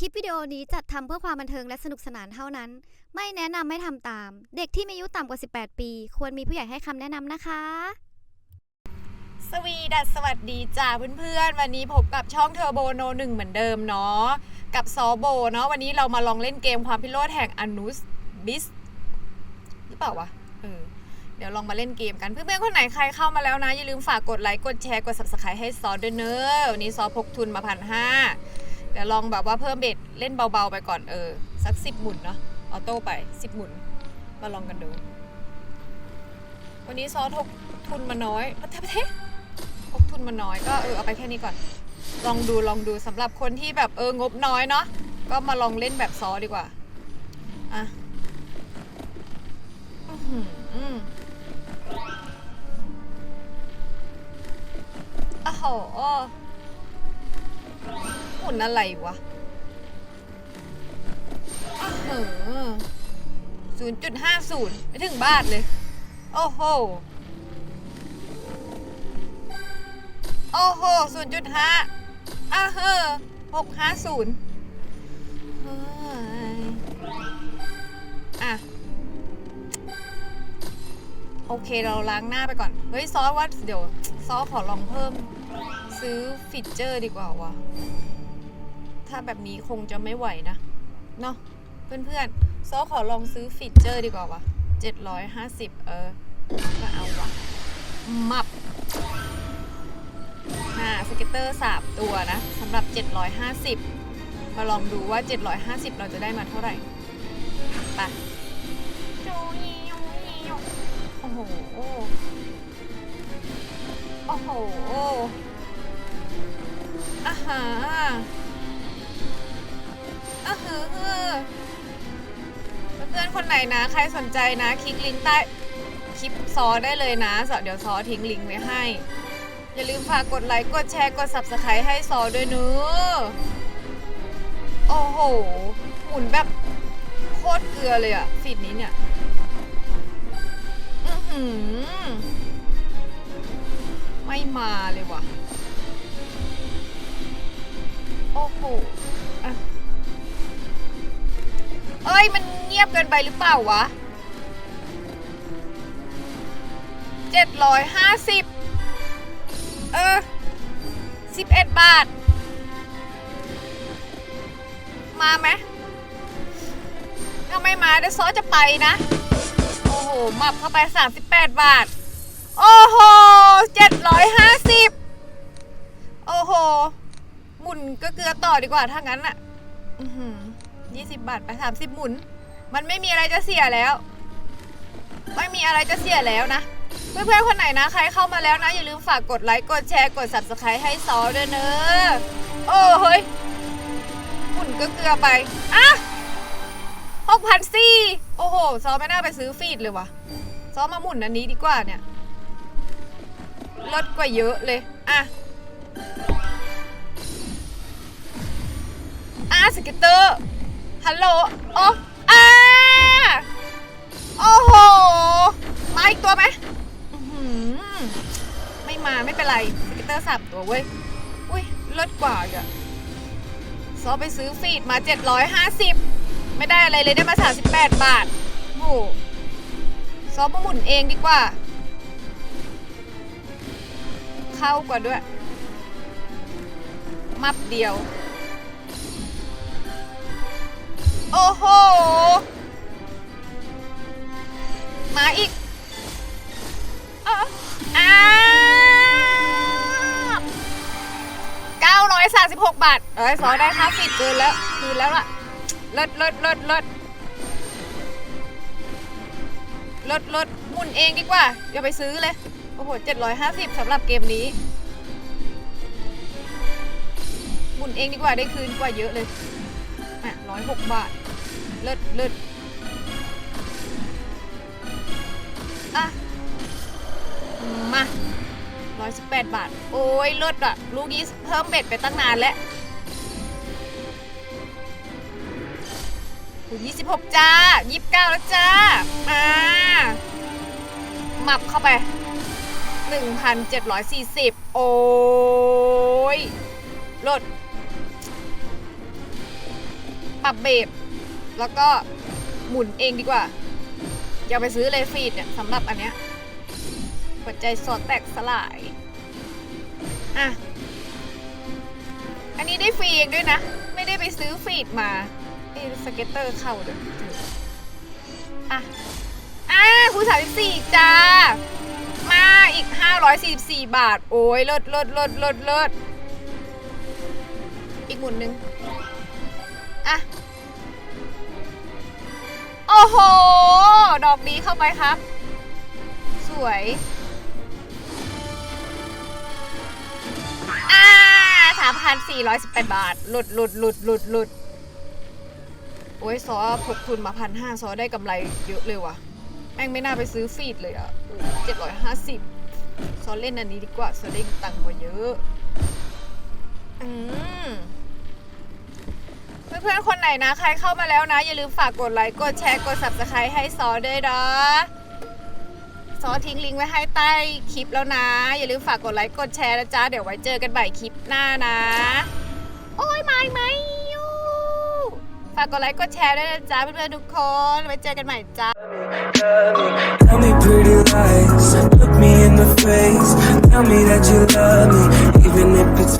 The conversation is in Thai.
คลิปวิดีโอนี้จัดทำเพื่อความบันเทิงและสนุกสนานเท่านั้น ไม่แนะนำให้ทำตาม เด็กที่มีอายุต่ำกว่า 18 ปี ควรมีผู้ใหญ่ให้คำแนะนำนะคะ สวีดัสสวัสดีจ้าเพื่อนๆ วันนี้พบกับช่องเทอร์โบโนหนึ่งเหมือนเดิมเนาะ กับซอโบเนาะ วันนี้เรามาลองเล่นเกมความพิโรธแห่งอนุสบิสหรือเปล่าวะ เออ เดี๋ยวลองมาเล่นเกมกันเพื่อนๆคนไหนใครเข้ามาแล้วนะ อย่าลืมฝากกดไลค์ กดแชร์ กด subscribe ให้ซอด้วยเนอะวันนี้ซอพกทุนมาพันห้า เดี๋ยวลองแบบว่าเพิ่มเบ็ดเล่นเบาๆไปก่อนเออ สักสิบหมุนเนาะออโต้ไปสิบหมุน มาลองกันดู วันนี้ซอสทกทุนมาน้อยประเทศประเทศพกทุนมาน้อยก็เออเอาไปแค่นี้ก่อน ลองดูลองดูสำหรับคนที่แบบเอองบน้อยเนาะก็มาลองเล่นแบบซอดีกว่าอะอือออืมอ้าวโหหมุ นอะไรวะเหอศูนย์จุดห้าศูนย์ไม่ถึงบาทเลย โอ้โห โอ้โหศูนย์จุดห้าอะเฮ้อหกห้าศูนย์เฮ้ยอะ โอเคเราล้างหน้าไปก่อน เฮ้ย ซอสว่าเดี๋ยว ซอสขอลองเพิ่ม ซื้อฟีเจอร์ดีกว่าวะ ถ้าแบบนี้คงจะไม่ไหวนะ เนาะเพื่อนๆซอสขอลองซื้อฟีเจอร์ดีกว่าวะ750 เออ ก็เอาวะ มับอ่าสเก็ตเตอร์ 3 ตัวนะสำหรับ 750 มาลองดูว่า 750 เราจะได้มาเท่าไหร่ไปโอ้โห โอ้โหอาหาอาหื อเพื่อนๆคนไหนนะ ใครสนใจนะ คลิกลิงก์ใต้คลิปซอได้เลยนะเดี๋ยวซอทิ้งลิงก์ไว้ให้ อย่าลืมฝากกดไลค์กดแชร์กด subscribe ให้ซอด้วยเนอะโอ้โห หมุนแบบโคตรเกลือเลยอะฟีดนี้เนี่ย อือหือ ไม่มาเลยว่ะ โอ้โห งียบเกินไปหรือเปล่าวะเจ็ดร้อยห้าสิบเออสิบเอ็ดบาท มาไหมถ้าไม่มาเดี๋ยวซอจะไปนะ โอ้โหหมับเข้าไป 38 บาท โอ้โห 750 โอ้โห หมุนก็เกลือต่อดีกว่าถ้างั้นอะอือหือ20บาทไป30หมุน มันไม่มีอะไรจะเสียแล้ว ไม่มีอะไรจะเสียแล้วนะ เพื่อนๆคนไหนนะ ใครเข้ามาแล้วนะ อย่าลืมฝากกดไลค์ กดแชร์ กด subscribe ให้ซอด้วยเนอะโอ้เฮ้ยหมุนก็เกลือไปอะหกพันสี่โอ้โห ซอไม่น่าไปซื้อฟีดเลยวะซอมาหมุนอันนี้ดีกว่าเนี่ยลดกว่าเยอะเลยอะอะสเกิตเตอร์ฮัลโหลโอ้อ่า โอ้โห มาอีกตัวไหมไม่มาไม่เป็นไรสกิเตอร์สามตัวเว้ย อุ้ยเลิศกว่าอีกอะซอไปซื้อฟีดมา 750 ไม่ได้อะไรเลยได้มา 38 บาท โอ้ซอมาหมุนเองดีกว่า เข้ากว่าด้วย มับเดียว โอ้โห มาอีกออ่า936 บาท เอ้ยซอได้ค่าฟิดเกินแล้ว คืนแล้วล่ะ เลิศเลิศเลิศเลิศเลิศเลิศหมุนเองดีกว่า อย่าไปซื้อเลย โอ้โห 750สำหรับเกมนี้หมุนเองดีกว่าได้คืนกว่าเยอะเลย อะร้อยหกบาท เลิศเลิศ 118 บาท โอ้ยลดอะ ลูกนี้เพิ่มเบ็ดไปตั้งนานแล้วหุ่นยี่สิบหกจ้ายี่สิบเก้าแล้วจ้า มาหมับเข้าไปหนึ่งพันเจ็ดร้อยสี่สิบโอ้ยลด ปรับเบบแล้วก็หมุนเองดีกว่า อย่าไปซื้อเลยฟีดเนี่ยสำหรับอันเนี้ย หัวใจสอดแตกสลาย อะ อันนี้ได้ฟรีเองด้วยนะ ไม่ได้ไปซื้อฟีดมาเอ้สเก็ตเตอร์เข้าเดี๋ยวอะ อะคูสามสิบสี่จ้า มาอีก544บาท โอ้ยเลิศเลิศเลิศเลิศเลิศอีกหมุนหนึ่งอะโอ้โห ดอกนี้เข้าไปครับ สวย มาพันสี่ร้อยสิบแปดบาท หลุดหลุดหลุดหลุดหลุดโอ้ยซอผกทุนมาพันห้าซอได้กำไรเยอะเลยว่ะ แม่งไม่น่าไปซื้อฟีดเลยอะเจ็ดร้อยห้าสิบซอเล่นอันนี้ดีกว่าซอได้ตังค์กว่าเยอะ อืมเพื่อนๆคนไหนนะ ใครเข้ามาแล้วนะ อย่าลืมฝากกดไลค์ กดแชร์ กด subscribe ให้ซอด้วยนะ ซอทิ้งลิงก์ไว้ให้ใต้คลิปแล้วนะ อย่าลืมฝากกดไลค์กดแชร์นะจ๊ะ เดี๋ยวไว้เจอกันใหม่คลิปหน้านะ โอ้ยไม่ไม่ยูฝากกดไลค์กดแชร์ด้วยนะจ๊ะเพื่อนๆทุกคน ไว้เจอกันใหม่จ้า Tell me pretty lies, look me in the face. Tell me that you love me, even if it's